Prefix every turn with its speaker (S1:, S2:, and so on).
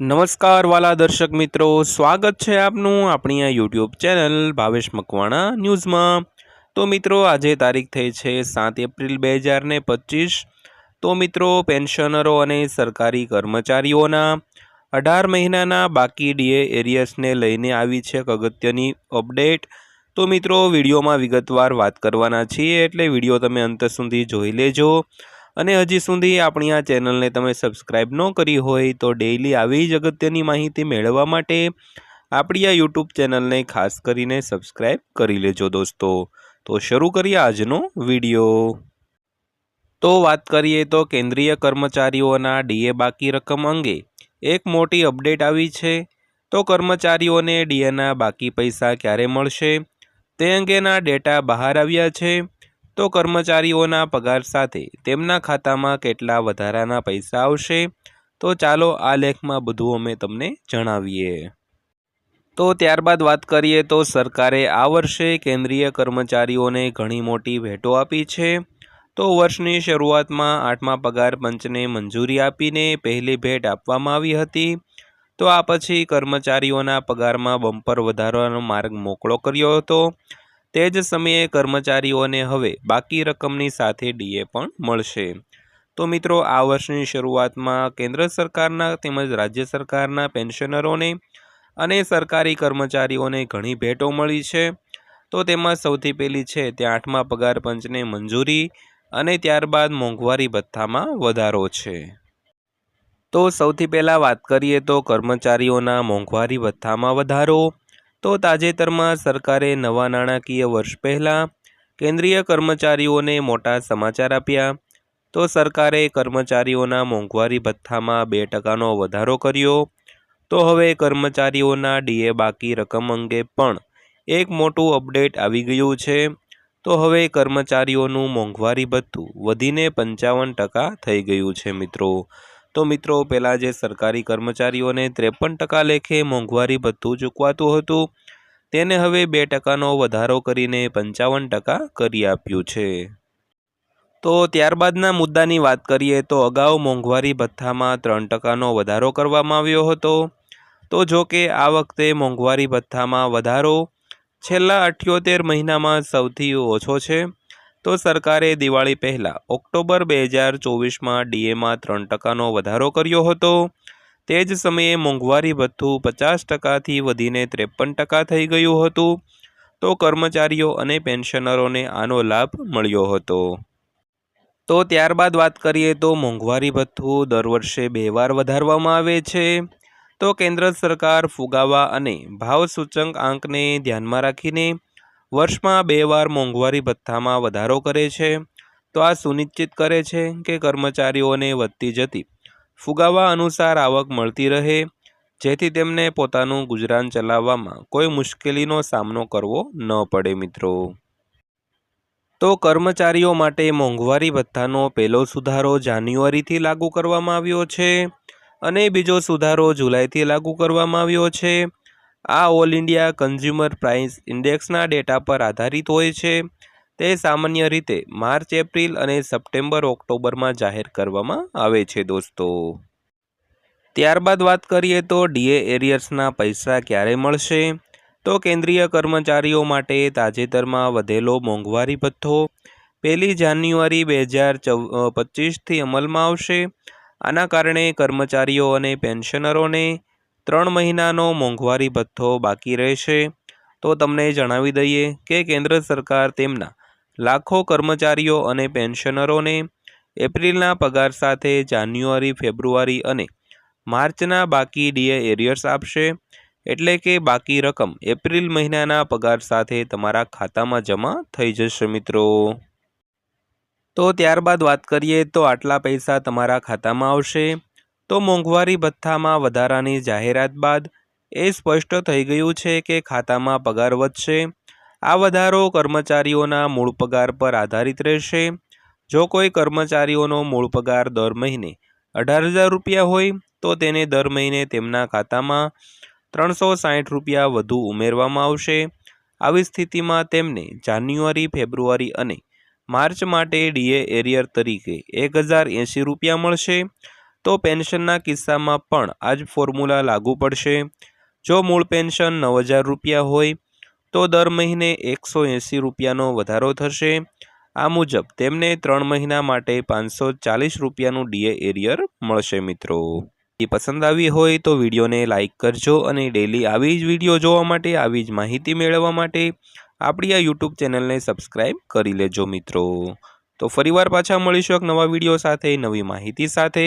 S1: નમસ્કાર વાલા દર્શક મિત્રો, સ્વાગત છે આપનું આપણી આ યુટ્યુબ ચેનલ ભાવેશ મકવાણા ન્યૂઝમાં. તો મિત્રો, આજે તારીખ થઈ છે સાત એપ્રિલ બે હજાર ને પચીસ. તો મિત્રો, પેન્શનરો અને સરકારી કર્મચારીઓના અઢાર મહિનાના બાકી ડીએ એરિયર્સને લઈને આવી છે એક અગત્યની અપડેટ. તો મિત્રો, વિડીયોમાં વિગતવાર વાત કરવાના છીએ એટલે વીડિયો તમે અંત સુધી જોઈ લેજો. અને હજી સુધી આપણી આ ચેનલને તમે સબસ્ક્રાઈબ ન કરી હોય તો ડેઈલી આવી જ અગત્યની માહિતી મેળવવા માટે આપણી આ યુટ્યુબ ચેનલને ખાસ કરીને સબસ્ક્રાઈબ કરી લેજો દોસ્તો. તો શરૂ કરીએ આજનો વીડિયો. તો વાત કરીએ તો કેન્દ્રીય કર્મચારીઓના ડીએ બાકી રકમ અંગે. એક મોટી અપડેટ આવી છે. તો કર્મચારીઓને ડીએના બાકી પૈસા ક્યારે મળશે? તે અંગેના ડેટા બહાર આવ્યા છે. તો કર્મચારીઓના પગાર સાથે તેમના ખાતામાં કેટલા વધારાના પૈસા આવશે? તો ચાલો આ લેખમાં બધું અમે તમને જણાવીએ. તો ત્યારબાદ વાત કરીએ તો સરકારે આ વર્ષે કેન્દ્રીય કર્મચારીઓને ઘણી મોટી ભેટો આપી છે. તો વર્ષની શરૂઆતમાં આઠમા પગાર પંચને મંજૂરી આપીને પહેલી ભેટ આપવામાં આવી હતી. તો આ પછી કર્મચારીઓના પગારમાં બમ્પર વધારવાનો માર્ગ મોકળો કર્યો હતો. તે જ સમયે કર્મચારીઓને હવે બાકી રકમની સાથે ડીએ પણ મળશે. તો મિત્રો, આ વર્ષની શરૂઆતમાં કેન્દ્ર સરકારના તેમજ રાજ્ય સરકારના પેન્શનરોને અને સરકારી કર્મચારીઓને ઘણી ભેટો મળી છે. તો તેમાં સૌથી પહેલી છે તે આઠમા પગાર પંચને મંજૂરી અને ત્યારબાદ મોંઘવારી ભથ્થામાં વધારો છે. તો સૌથી પહેલાં વાત કરીએ તો કર્મચારીઓના મોંઘવારી ભથ્થામાં વધારો. તો તાજેતરમાં સરકારે નવા નાણાકીય વર્ષ પહેલાં કેન્દ્રીય કર્મચારીઓને મોટા સમાચાર આપ્યા. તો સરકારે કર્મચારીઓના મોંઘવારી ભથ્થામાં બે ટકાનો વધારો કર્યો. તો હવે કર્મચારીઓના ડીએ બાકી રકમ અંગે પણ એક મોટું અપડેટ આવી ગયું છે. તો હવે કર્મચારીઓનું મોંઘવારી ભથ્થું વધીને પંચાવન ટકા થઈ ગયું છે મિત્રો. તો મિત્રો પહેલાં જે સરકારી કર્મચારીઓને ત્રેપન ટકા લેખે મોંઘવારી ભથ્થું ચૂકવાતું હતું, તેને હવે બે ટકાનો વધારો કરીને પંચાવન ટકા કરી આપ્યું છે. તો ત્યારબાદના મુદ્દાની વાત કરીએ તો અગાઉ મોંઘવારી ભથ્થામાં ત્રણ ટકાનો વધારો કરવામાં આવ્યો હતો. તો જો કે આ વખતે મોંઘવારી ભથ્થામાં વધારો છેલ્લા અઠ્યોતેર મહિનામાં સૌથી ઓછો છે. તો સરકારે દિવાળી પહેલાં ઓક્ટોબર બે હજાર ચોવીસમાં ડીએમાં ત્રણ ટકાનો વધારો કર્યો હતો. તે જ સમયે મોંઘવારી ભથ્થું પચાસ ટકાથી વધીને ત્રેપન ટકા થઈ ગયું હતું. તો કર્મચારીઓ અને પેન્શનરોને આનો લાભ મળ્યો હતો. તો ત્યારબાદ વાત કરીએ તો મોંઘવારી ભથ્થું દર વર્ષે બે વાર વધારવામાં આવે છે. તો કેન્દ્ર સરકાર ફુગાવા અને ભાવ સૂચક આંકને ધ્યાનમાં રાખીને વર્ષમાં બે વાર મોંઘવારી ભથ્થામાં વધારો કરે છે, તો આ સુનિશ્ચિત કરે છે કે કર્મચારીઓને વધતી જતી ફુગાવા અનુસાર આવક મળતી રહે, જેથી તેમને પોતાનું ગુજરાન ચલાવવામાં કોઈ મુશ્કેલીનો સામનો કરવો ન પડે મિત્રો. તો કર્મચારીઓ માટે મોંઘવારી ભથ્થાનો પહેલો સુધારો જાન્યુઆરીથી લાગુ કરવામાં આવ્યો છે અને બીજો સુધારો જુલાઈથી લાગુ કરવામાં આવ્યો છે. આ ઓલ ઇન્ડિયા કન્ઝ્યુમર પ્રાઇસ ઇન્ડેક્સના ડેટા પર આધારિત હોય છે. તે સામાન્ય રીતે માર્ચ, એપ્રિલ અને સપ્ટેમ્બર, ઓક્ટોબરમાં જાહેર કરવામાં આવે છે દોસ્તો. ત્યારબાદ વાત કરીએ તો ડીએ એરિયર્સના પૈસા ક્યારે મળશે? તો કેન્દ્રીય કર્મચારીઓ માટે તાજેતરમાં વધેલો મોંઘવારી ભથ્થો. પહેલી જાન્યુઆરી બે હજાર પચીસથી અમલમાં આવશે. આના કારણે કર્મચારીઓ અને પેન્શનરોને ત્રણ મહિનાનો મોંઘવારી ભથ્થો બાકી રહેશે. તો તમને જણાવી દઈએ કે કેન્દ્ર સરકાર તેમના લાખો કર્મચારીઓ અને પેન્શનરોને એપ્રિલના પગાર સાથે જાન્યુઆરી, ફેબ્રુઆરી અને માર્ચના બાકી ડીએ એરિયર્સ આપશે. એટલે કે બાકી રકમ એપ્રિલ મહિનાના પગાર સાથે તમારા ખાતામાં જમા થઈ જશે મિત્રો. તો ત્યારબાદ વાત કરીએ તો આટલા પૈસા તમારા ખાતામાં આવશે. તો મોંઘવારી ભથ્થામાં વધારાની જાહેરાત બાદ એ સ્પષ્ટ થઈ ગયું છે કે ખાતામાં પગાર વધશે. આ વધારો કર્મચારીઓના મૂળ પગાર પર આધારિત રહેશે. જો કોઈ કર્મચારીઓનો મૂળ પગાર દર મહિને અઢાર હજાર રૂપિયા હોય, તો તેને દર મહિને તેમના ખાતામાં ત્રણસો સાઠ રૂપિયા વધુ ઉમેરવામાં આવશે. આવી સ્થિતિમાં તેમને જાન્યુઆરી, ફેબ્રુઆરી અને માર્ચ માટે ડીએ એરિયર તરીકે એક હજાર એંશી રૂપિયા મળશે. તો પેન્શનના કિસ્સામાં પણ આ જ ફોર્મ્યુલા લાગુ પડશે. જો મૂળ પેન્શન નવ હજાર રૂપિયા હોય, તો દર મહિને એકસો એંસી રૂપિયાનો વધારો થશે. આ મુજબ તેમને ત્રણ મહિના માટે પાંચસો ચાલીસ રૂપિયાનું ડીએ એરિયર મળશે મિત્રો. એ પસંદ આવી હોય તો વિડીયોને લાઇક કરજો અને ડેલી આવી જ વીડિયો જોવા માટે આવી જ માહિતી મેળવવા માટે આપણી આ યુટ્યુબ ચેનલને સબસ્ક્રાઈબ કરી લેજો મિત્રો. તો ફરીવાર પાછા મળીશું એક નવા વીડિયો સાથે, નવી માહિતી સાથે.